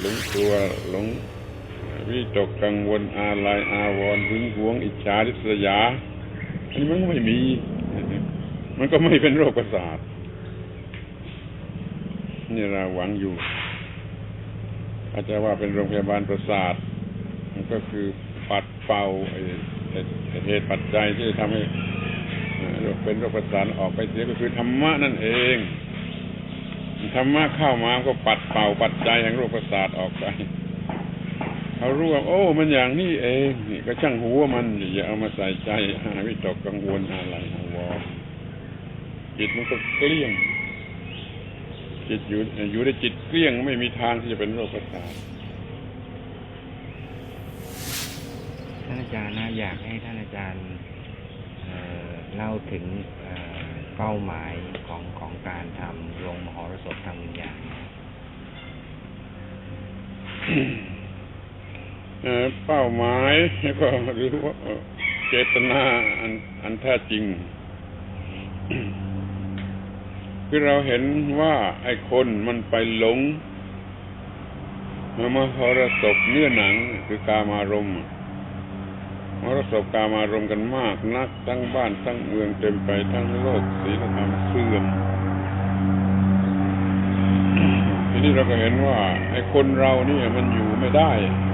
หลงตัวหลงวิตกกังวลอาลัยอาวรณ์หึงหวง อิจฉาริษยาอันนี้มันก็ไม่มี มันก็ไม่เป็นโรคประสาทนี่เราหวังอยู่ อาจจะว่าเป็นโรงพยาบาลประสาท มันก็คือปัดเป่าเหตุปัจจัยที่ทำให้เป็นโรคประสาทออกไปเสียก็คือธรรมะนั่นเอง ธรรมะเข้ามาก็ปัดเป่าปัจจัยแห่งโรคประสาทออกไปเขารู้ว่าโอ้ มันอย่างนี้เองนี่ก็ช่างหัวมันอย่าเอามาใส่ใจหาวิตกกังวลอะไรอาวรณ์จิตมันก็เกลี้ยง จิตอยู่อยู่ในจิตเกลี้ยงไม่มีทางที่จะเป็นโรคประสาทท่านอาจารย์นะอยากให้ท่านอาจารย์เล่าถึง เป้าหมายของของการทำโรงมหรสพทางวิญญาณเป้าหมายก็หรือว่าเจตนาอันอันแท้จริง คือเราเห็นว่าไอ้คนมันไปหลงมหรสพเนื้อหนังคือกามารมณ์ มหรสพกามารมกันมากนัก ทั้งบ้านทั้งเมืองเต็มไปทั้งโลกศีลธรรมเสื่อมทีนี้เราก็เห็นว่าไอ้คนเรานี่มันอยู่ไม่ได้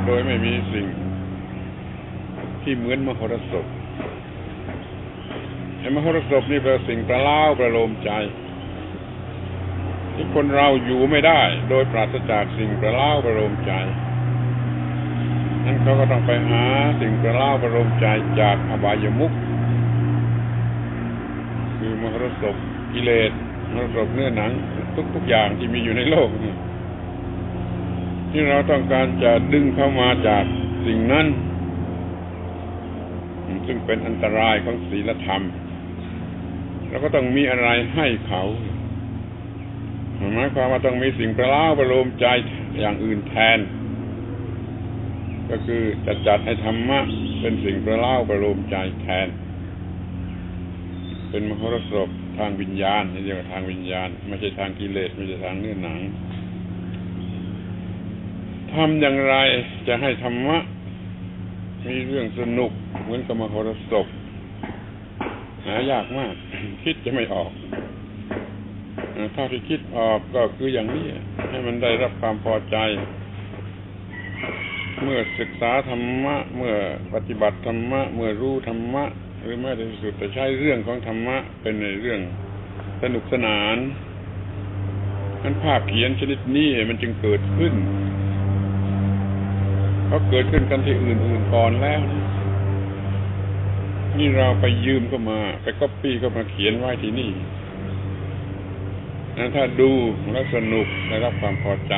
โดยไม่มีสิ่ง ที่เหมือนมหรสพไอ้มหรสพนี่เป็นสิ่งประเล้าประโลมใจ ที่คนเราอยู่ไม่ได้ โดยปราศจากสิ่งประเล้าประโลมใจ นั้นเขาก็ต้องไปหาสิ่งประล้าประโลมใจจากอบายมุขคือมรสพกิเลสมรสพเนื้อหนัง ทุกๆอย่างที่มีอยู่ในโลกนี่ที่เราต้องการจะดึงเข้ามาจากสิ่งนั้น ซึ่งเป็นอันตรายของศีลธรรมเราก็ต้องมีอะไรให้เขาหมายความว่าต้องมีสิ่งประล้าประโลมใจอย่างอื่นแทน ก็คือจะจัดให้ธรรมะ เป็นสิ่งประเล้าประโลมใจแทน เป็นมหรสพทางวิญญาณนี่เรียกว่าทางวิญญาณ ไม่ใช่ทางกิเลสไม่ใช่ทางเนื้อหนังทำอย่างไรจะให้ธรรมะ มีเรื่องสนุกเหมือนกับมหรสพหายากมาก คิดจะไม่ออกเท่าที่คิดออกก็คืออย่างนี้ ให้มันได้รับความพอใจ เมื่อศึกษาธรรมะ เมื่อปฏิบัติธรรมะ เมื่อรู้ธรรมะ หรือแม้แต่ที่สุดจะใช้เรื่องของธรรมะเป็นในเรื่องสนุกสนานนั้นภาพเขียนชนิดนี้มันจึงเกิดขึ้นเขาเกิดขึ้นกันที่อื่นๆก่อนแล้วนะนี่เราไปยืมเข้ามาไปก๊อปปี้เข้ามาเขียนไว้ที่นี่นั้นถ้าดูแล้วสนุกได้รับความพอใจ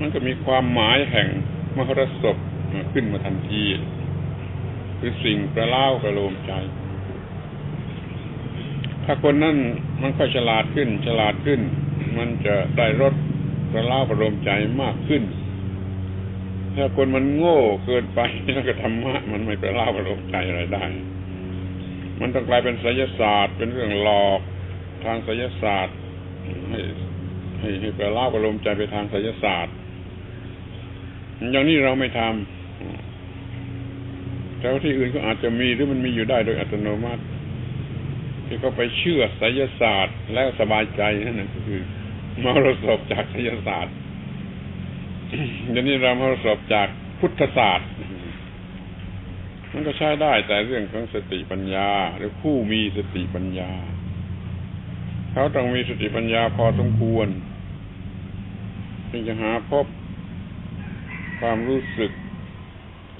มันก็มีความหมายแห่ง มหรสพขึ้นมาทันที คือสิ่งประเล่าประโลมใจ ถ้าคนนั้นมันค่อยฉลาดขึ้น ฉลาดขึ้น มันจะได้รสประเล่าประโลมใจมากขึ้น ถ้าคนมันโง่เกินไปแล้วก็ธรรมะมันไม่ประเล่าประโลมใจอะไรได้ มันต้องกลายเป็นไสยศาสตร์ เป็นเรื่องหลอกทางไสยศาสตร์ให้ให้ให้ประเล่าประโลมใจไปทางไสยศาสตร์ อย่างนี้เราไม่ทำแต่ว่าที่อื่นก็อาจจะมีหรือมันมีอยู่ได้โดยอัตโนมัติที่เขาไปเชื่อไสยศาสตร์แล้วสบายใจนั่นนะก็คือมรสพจากไสยศาสตร์เดี๋ยวนี้เรามรสพจากพุทธศาสตร์ มันก็ใช้ได้แต่เรื่องของสติปัญญา หรือผู้มีสติปัญญา เขาต้องมีสติปัญญาพอสมควรจึงจะหาพบ ความรู้สึก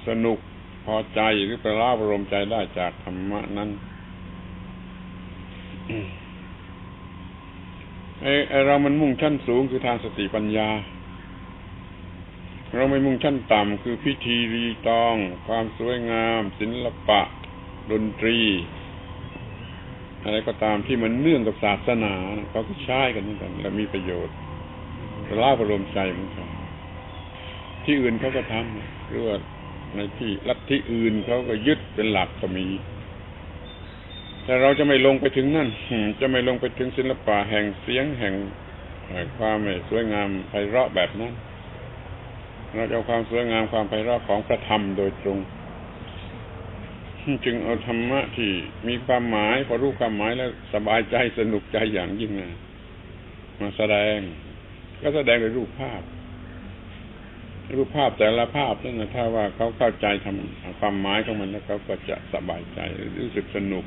สนุกพอใจหรือประลาบรมใจได้จากธรรมะนั้นไอ้ไอเรามันมุ่งชั้นสูงคือทางสติปัญญา เราไม่มุ่งชั้นต่ำคือพิธีรีตอง ความสวยงาม ศิลปะ ดนตรี อะไรก็ตามที่มันเนื่องกับศาสนาเขาก็ใช้กันเหมือนกัน และมีประโยชน์ประลาบรมใจเหมือนกัน ที่อื่นเขาก็ทำหรือว่าในที่ลัทธิอื่นเขาก็ยึดเป็นหลักก็มี แต่เราจะไม่ลงไปถึงนั่นจะไม่ลงไปถึงศิลปะแห่งเสียงแห่งความสวยงามไพเราะแบบนั้น เราจะเอาความสวยงามความไพเราะของพระธรรมโดยตรง จึงเอาธรรมะที่มีความหมายพอรู้ความหมายแล้วสบายใจสนุกใจอย่างยิ่งนะมาแสดง ก็แสดงในรูปภาพ รูปภาพแต่ละภาพนั่นนะถ้าว่าเขาเข้าใจทำความหมายของมันแล้วเขาก็จะสบายใจรู้สึกสนุก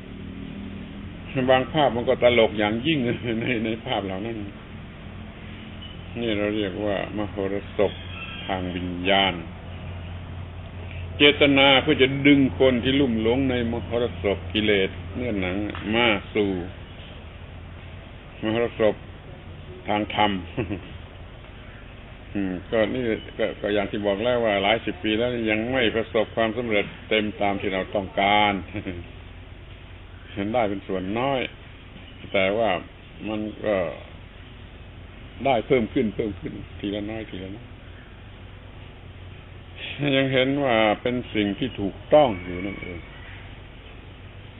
บางภาพมันก็ตลกอย่างยิ่งในในภาพเหล่านั้น นี่เราเรียกว่ามโหรสพทางวิญญาณ เจตนาเพื่อจะดึงคนที่ลุ่มหลงในมหรสพกิเลสเนื้อหนังมาสู่มหรสพทางธรรม อืมก็นี่ก็ก็อย่างที่บอกแล้วว่าหลายสิบปีแล้วยังไม่ประสบความสำเร็จเต็มตามที่เราต้องการ เห็นได้เป็นส่วนน้อย แต่ว่ามันก็ได้เพิ่มขึ้นเพิ่มขึ้น ทีละน้อยทีละน้อยยังเห็นว่าเป็นสิ่งที่ถูกต้องอยู่นั่นเอง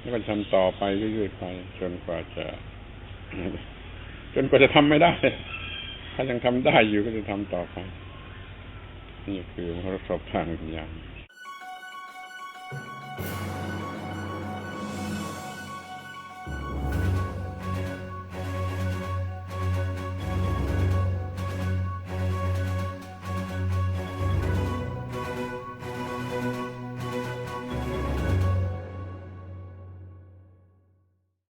แล้วก็ทำต่อไปเรื่อยๆไปจนกว่าจะ จนกว่าจะทำไม่ได้ ถ้ายังทำได้อยู่ก็จะทำต่อไป นี่คือมรสพทางวิญญาณ